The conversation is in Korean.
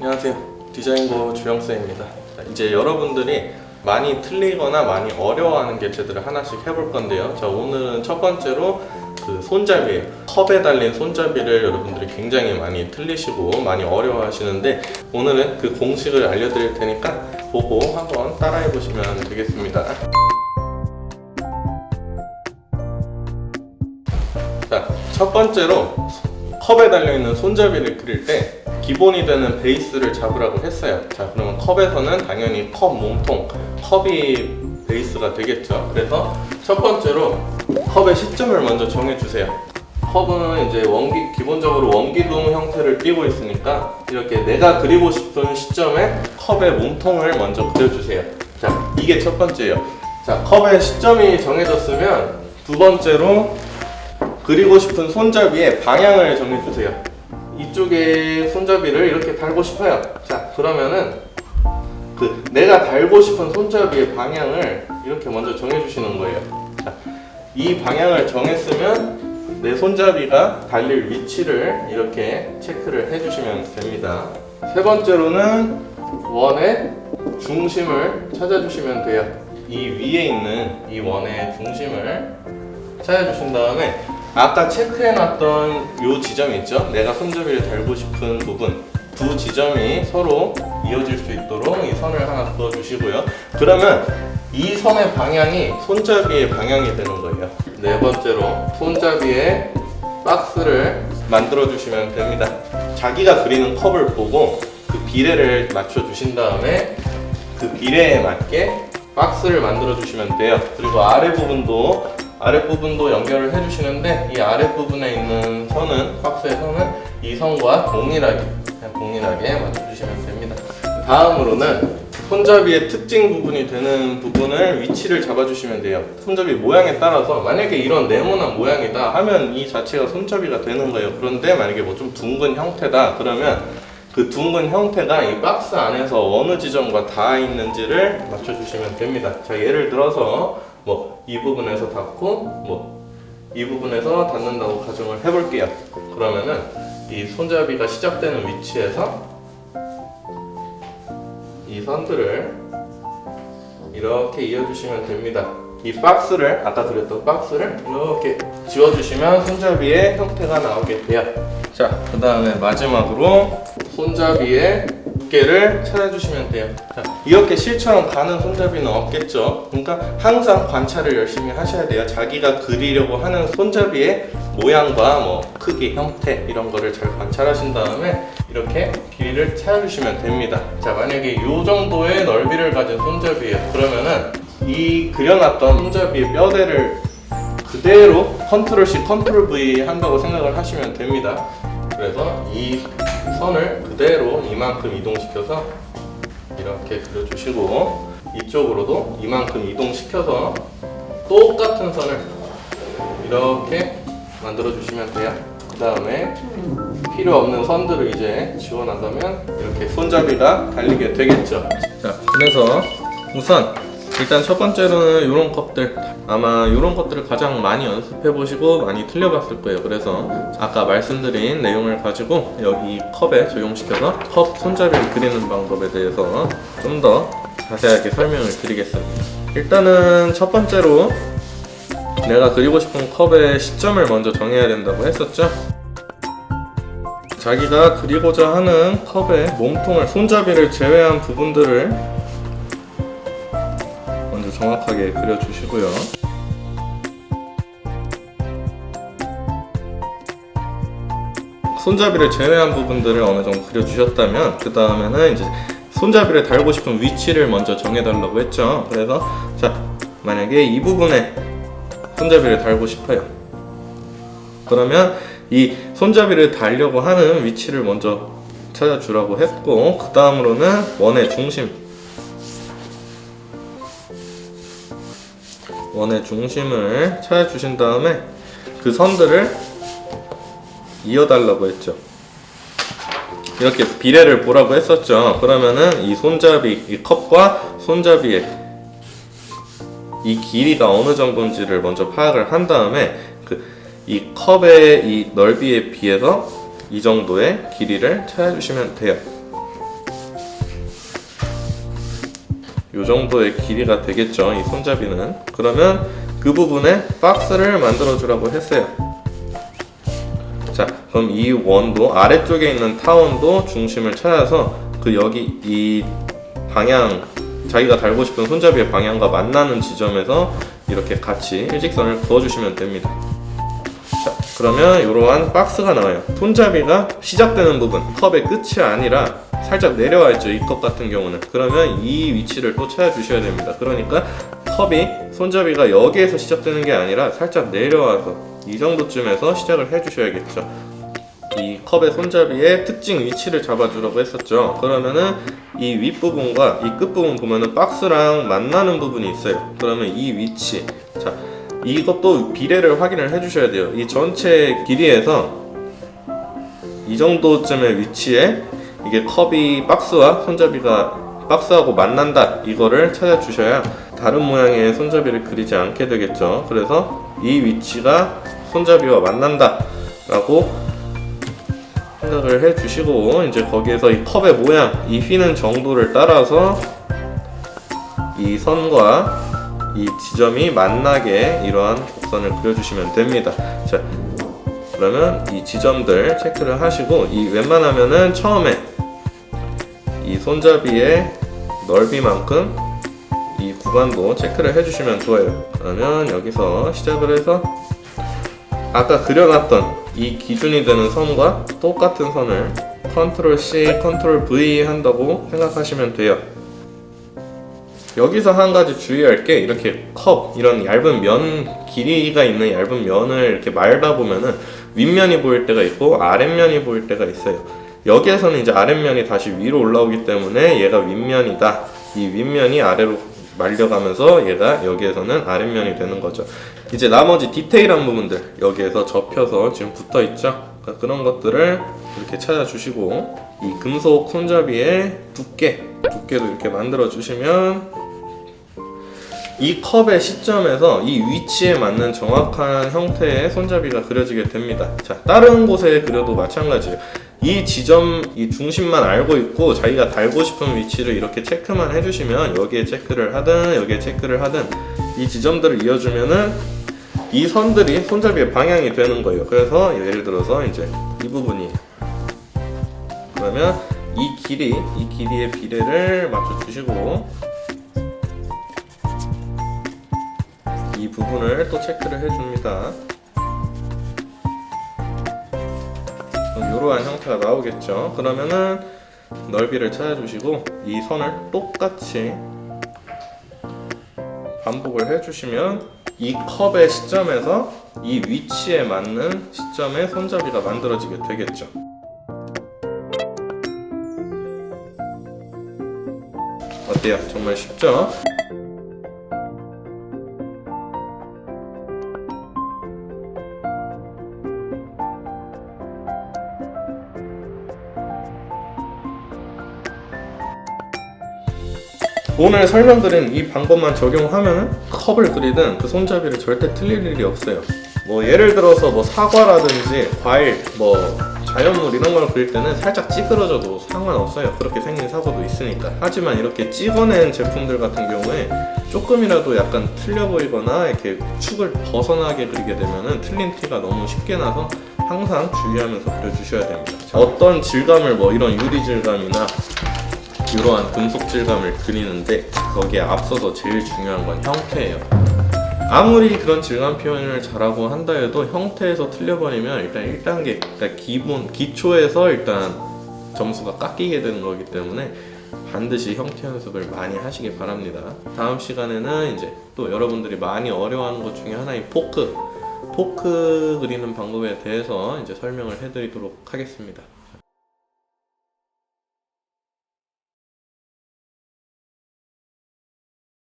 안녕하세요. 디자인고 주영쌤입니다. 자, 이제 여러분들이 많이 틀리거나 많이 어려워하는 개체들을 하나씩 해볼 건데요. 자, 오늘은 첫 번째로 그 손잡이에요. 컵에 달린 손잡이를 여러분들이 굉장히 많이 틀리시고 많이 어려워 하시는데 오늘은 그 공식을 알려드릴 테니까 보고 한번 따라해 보시면 되겠습니다. 자, 첫 번째로 컵에 달려있는 손잡이를 그릴 때 기본이 되는 베이스를 잡으라고 했어요. 자, 그러면 컵에서는 당연히 컵 몸통, 컵이 베이스가 되겠죠. 그래서 첫 번째로 컵의 시점을 먼저 정해주세요. 컵은 이제 원기, 기본적으로 원기둥 형태를 띠고 있으니까 이렇게 내가 그리고 싶은 시점에 컵의 몸통을 먼저 그려주세요. 자, 이게 첫 번째예요. 자, 컵의 시점이 정해졌으면 두 번째로 그리고 싶은 손잡이의 방향을 정해주세요. 이쪽에 손잡이를 이렇게 달고 싶어요. 자, 그러면은 그 내가 달고 싶은 손잡이의 방향을 이렇게 먼저 정해주시는 거예요. 자, 이 방향을 정했으면 내 손잡이가 달릴 위치를 이렇게 체크를 해주시면 됩니다. 세 번째로는 원의 중심을 찾아주시면 돼요. 이 위에 있는 이 원의 중심을 찾아주신 다음에 아까 체크해놨던 요 지점이 있죠? 내가 손잡이를 달고 싶은 부분 두 지점이 서로 이어질 수 있도록 이 선을 하나 그어주시고요. 그러면 이 선의 방향이 손잡이의 방향이 되는 거예요. 네 번째로 손잡이에 박스를 만들어 주시면 됩니다. 자기가 그리는 컵을 보고 그 비례를 맞춰 주신 다음에 그 비례에 맞게 박스를 만들어 주시면 돼요. 그리고 아래 부분도 아래 부분도 연결을 해주시는데 이 아래 부분에 있는 선은 박스의 선은 이 선과 동일하게 그냥 동일하게 맞춰주시면 됩니다. 다음으로는 손잡이의 특징 부분이 되는 부분을 위치를 잡아주시면 돼요. 손잡이 모양에 따라서 만약에 이런 네모난 모양이다 하면 이 자체가 손잡이가 되는 거예요. 그런데 만약에 뭐 좀 둥근 형태다 그러면 그 둥근 형태가 이 박스 안에서 어느 지점과 닿아 있는지를 맞춰주시면 됩니다. 자 예를 들어서 뭐 이 부분에서 닿고 뭐 이 부분에서 닿는다고 가정을 해볼게요. 그러면은 이 손잡이가 시작되는 위치에서 이 선들을 이렇게 이어주시면 됩니다. 이 박스를 아까 그렸던 박스를 이렇게 지워주시면 손잡이의 형태가 나오게 돼요. 자, 그 다음에 마지막으로 손잡이의 두께를 찾아주시면 돼요. 자, 이렇게 실처럼 가는 손잡이는 없겠죠. 그러니까 항상 관찰을 열심히 하셔야 돼요. 자기가 그리려고 하는 손잡이의 모양과 뭐 크기, 형태 이런 거를 잘 관찰하신 다음에 이렇게 길이를 찾아주시면 됩니다. 자, 만약에 이 정도의 넓이를 가진 손잡이에요. 그러면은 이 그려놨던 손잡이의 뼈대를 그대로 컨트롤 C, 컨트롤 V 한다고 생각을 하시면 됩니다. 그래서 이 선을 그대로 이만큼 이동시켜서 이렇게 그려주시고 이쪽으로도 이만큼 이동시켜서 똑같은 선을 이렇게 만들어 주시면 돼요. 그 다음에 필요 없는 선들을 이제 지워나가면 이렇게 손잡이가 달리게 되겠죠. 자, 그래서 우선 일단 첫 번째로는 이런 컵들 아마 이런 것들을 가장 많이 연습해 보시고 많이 틀려봤을 거예요. 그래서 아까 말씀드린 내용을 가지고 여기 컵에 적용시켜서 컵 손잡이를 그리는 방법에 대해서 좀 더 자세하게 설명을 드리겠습니다. 일단은 첫 번째로 내가 그리고 싶은 컵의 시점을 먼저 정해야 된다고 했었죠. 자기가 그리고자 하는 컵의 몸통을 손잡이를 제외한 부분들을 정확하게 그려주시고요. 손잡이를 제외한 부분들을 어느 정도 그려주셨다면 그 다음에는 이제 손잡이를 달고 싶은 위치를 먼저 정해달라고 했죠. 그래서 자 만약에 이 부분에 손잡이를 달고 싶어요. 그러면 이 손잡이를 달려고 하는 위치를 먼저 찾아주라고 했고 그 다음으로는 원의 중심 원의 중심을 찾아주신 다음에 그 선들을 이어달라고 했죠. 이렇게 비례를 보라고 했었죠. 그러면은 이 손잡이, 이 컵과 손잡이의 이 길이가 어느 정도인지를 먼저 파악을 한 다음에 그 이 컵의 이 넓이에 비해서 이 정도의 길이를 찾아주시면 돼요. 요 정도의 길이가 되겠죠. 이 손잡이는. 그러면 그 부분에 박스를 만들어 주라고 했어요. 자, 그럼 이 원도 아래쪽에 있는 타원도 중심을 찾아서 그 여기 이 방향 자기가 달고 싶은 손잡이의 방향과 만나는 지점에서 이렇게 같이 일직선을 그어주시면 됩니다. 자, 그러면 이러한 박스가 나와요. 손잡이가 시작되는 부분, 컵의 끝이 아니라 살짝 내려와 있죠. 이 컵 같은 경우는. 그러면 이 위치를 또 찾아주셔야 됩니다. 그러니까 컵이 손잡이가 여기에서 시작되는 게 아니라 살짝 내려와서 이 정도쯤에서 시작을 해주셔야겠죠. 이 컵의 손잡이의 특징 위치를 잡아주라고 했었죠. 그러면은 이 윗부분과 이 끝부분 보면은 박스랑 만나는 부분이 있어요. 그러면 이 위치. 자, 이것도 비례를 확인을 해주셔야 돼요. 이 전체 길이에서 이 정도쯤의 위치에 이게 컵이 박스와 손잡이가 박스하고 만난다. 이거를 찾아주셔야 다른 모양의 손잡이를 그리지 않게 되겠죠. 그래서 이 위치가 손잡이와 만난다. 라고 생각을 해 주시고 이제 거기에서 이 컵의 모양, 이 휘는 정도를 따라서 이 선과 이 지점이 만나게 이러한 곡선을 그려주시면 됩니다. 자, 그러면 이 지점들 체크를 하시고 이 웬만하면은 처음에 이 손잡이의 넓이만큼 이 구간도 체크를 해주시면 좋아요. 그러면 여기서 시작을 해서 아까 그려놨던 이 기준이 되는 선과 똑같은 선을 컨트롤 C, 컨트롤 V 한다고 생각하시면 돼요. 여기서 한 가지 주의할 게 이렇게 컵 이런 얇은 면 길이가 있는 얇은 면을 이렇게 말다 보면은 윗면이 보일 때가 있고 아랫면이 보일 때가 있어요. 여기에서는 이제 아랫면이 다시 위로 올라오기 때문에 얘가 윗면이다. 이 윗면이 아래로 말려가면서 얘가 여기에서는 아랫면이 되는 거죠. 이제 나머지 디테일한 부분들 여기에서 접혀서 지금 붙어 있죠. 그러니까 그런 것들을 이렇게 찾아주시고 이 금속 손잡이의 두께 두께도 이렇게 만들어 주시면 이 컵의 시점에서 이 위치에 맞는 정확한 형태의 손잡이가 그려지게 됩니다. 자, 다른 곳에 그려도 마찬가지예요. 이 지점, 이 중심만 알고 있고 자기가 달고 싶은 위치를 이렇게 체크만 해주시면 여기에 체크를 하든 여기에 체크를 하든 이 지점들을 이어주면은 이 선들이 손잡이의 방향이 되는 거예요. 그래서 예를 들어서 이제 이 부분이 그러면 이 길이, 이 길이의 비례를 맞춰 주시고 이 부분을 또 체크를 해줍니다. 이러한 형태가 나오겠죠. 그러면은 넓이를 찾아주시고 이 선을 똑같이 반복을 해주시면 이 컵의 시점에서 이 위치에 맞는 시점의 손잡이가 만들어지게 되겠죠. 어때요? 정말 쉽죠? 오늘 설명드린 이 방법만 적용하면 컵을 그리든 그 손잡이를 절대 틀릴 일이 없어요. 뭐 예를 들어서 뭐 사과라든지 과일, 뭐 자연물 이런 걸 그릴 때는 살짝 찌그러져도 상관없어요. 그렇게 생긴 사고도 있으니까. 하지만 이렇게 찍어낸 제품들 같은 경우에 조금이라도 약간 틀려 보이거나 이렇게 축을 벗어나게 그리게 되면은 틀린 티가 너무 쉽게 나서 항상 주의하면서 그려주셔야 됩니다. 어떤 질감을 뭐 이런 유리 질감이나 이러한 금속 질감을 그리는데 거기에 앞서서 제일 중요한 건 형태예요. 아무리 그런 질감 표현을 잘하고 한다 해도 형태에서 틀려버리면 일단 1단계, 그러니까 기본, 기초에서 일단 점수가 깎이게 되는 거기 때문에 반드시 형태 연습을 많이 하시기 바랍니다. 다음 시간에는 이제 또 여러분들이 많이 어려워하는 것 중에 하나인 포크, 포크 그리는 방법에 대해서 이제 설명을 해드리도록 하겠습니다.